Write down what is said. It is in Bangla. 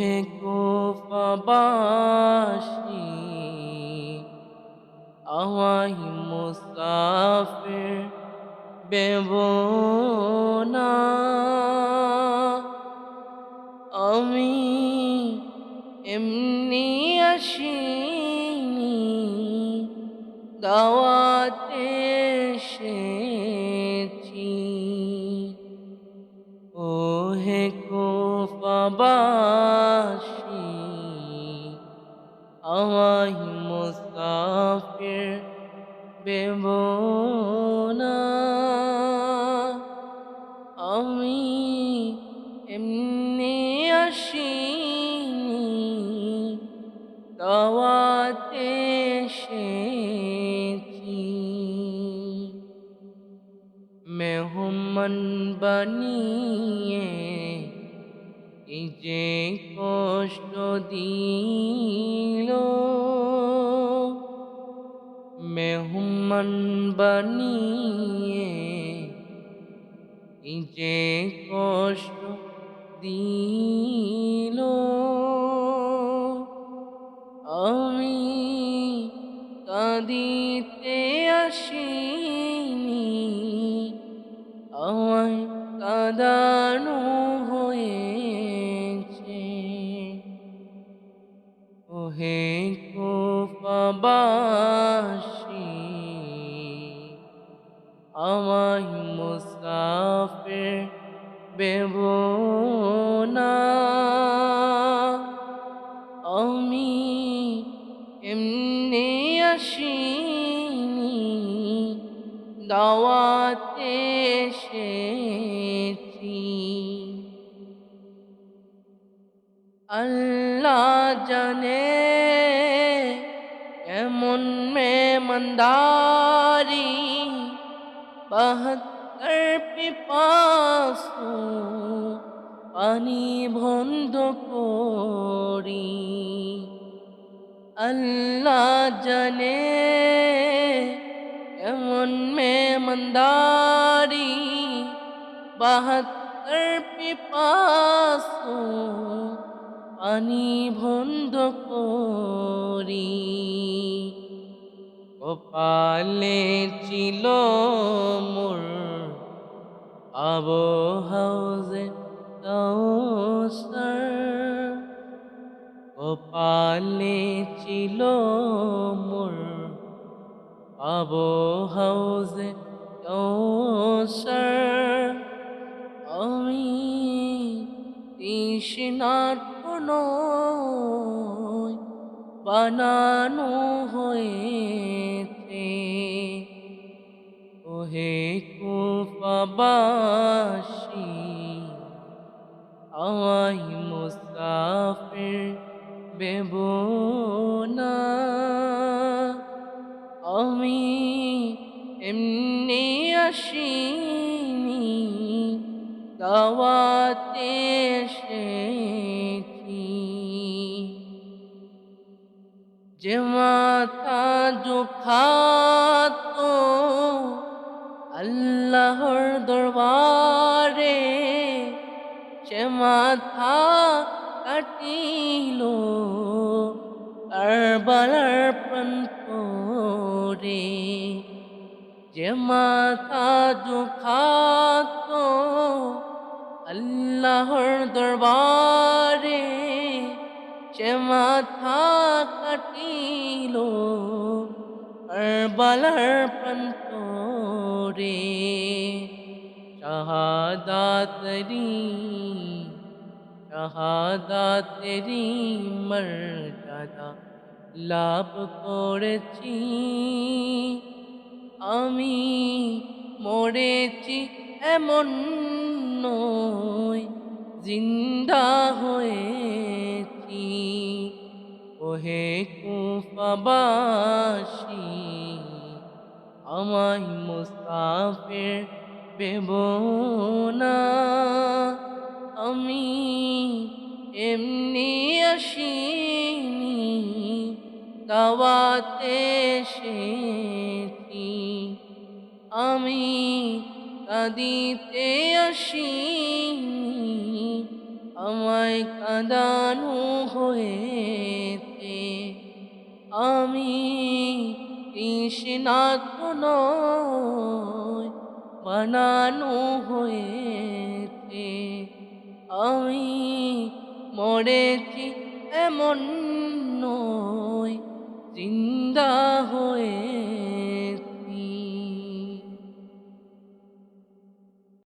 হে কোফাবাসী আমায় মুসাফির বেবনা আমি এমনি আসিনি দাওয়াতে এসেছি কোফাবাসী আমায় মুসাফির বেবনা আমি এমনি আসিনি। দাওয়াতে এসেছি। মেহমান বানিয়ে যে কষ্ট দিল। মেহমান বানিয়ে যে কষ্ট দিল। আমি কাঁদিতে আসিনি আমায় কাঁদানো ওহে কোপাবাসী আমায় মুসাফির বেবনা আমি এমনি আসিনি দাওয়াতে এসেছি। আল্লাহ জানে এমন মেমন্দারি বাহাত্তর পিপাসু পানি বন্ধ করি। আল্লাহ জানে এমন মেমন্দারি বাহাত্তর পিপাসু পানি বন্ধ করি। কপালে ছিল মোর আবো হাউজে কপালে ছিল মোর আবো হাউজে কৌসর বানানো হয়েছে। ওহে কুফাবাসী আমায় মুসাফির বেবনা আমি এমনি আসিনি দাওয়াতে এসেছি যে মাথা দুখাত আল্লাহর দরবারে সে মাথা কাটিল কারবালার প্রান্তরে। যে মাথা কারবালার প্রান্তরে শাহাদাতরি শাহাদাতেরি মর্যাদা লাভ করেছি। আমি মরেছি এমন নয়, জিন্দা হয়েছি। ওহে কুফাবাসী আমায় মুসাফির বেবনা আমি এমনি আসিনি, দাওয়াতে এসেছি। আমি কাঁদিতে আসিনি, আমায় কাঁদানো হয়েছে। আমি বিষ্ণাত বানানো হয়েছে। আমি মরেছি এমন নয় জিন্দা হয়ে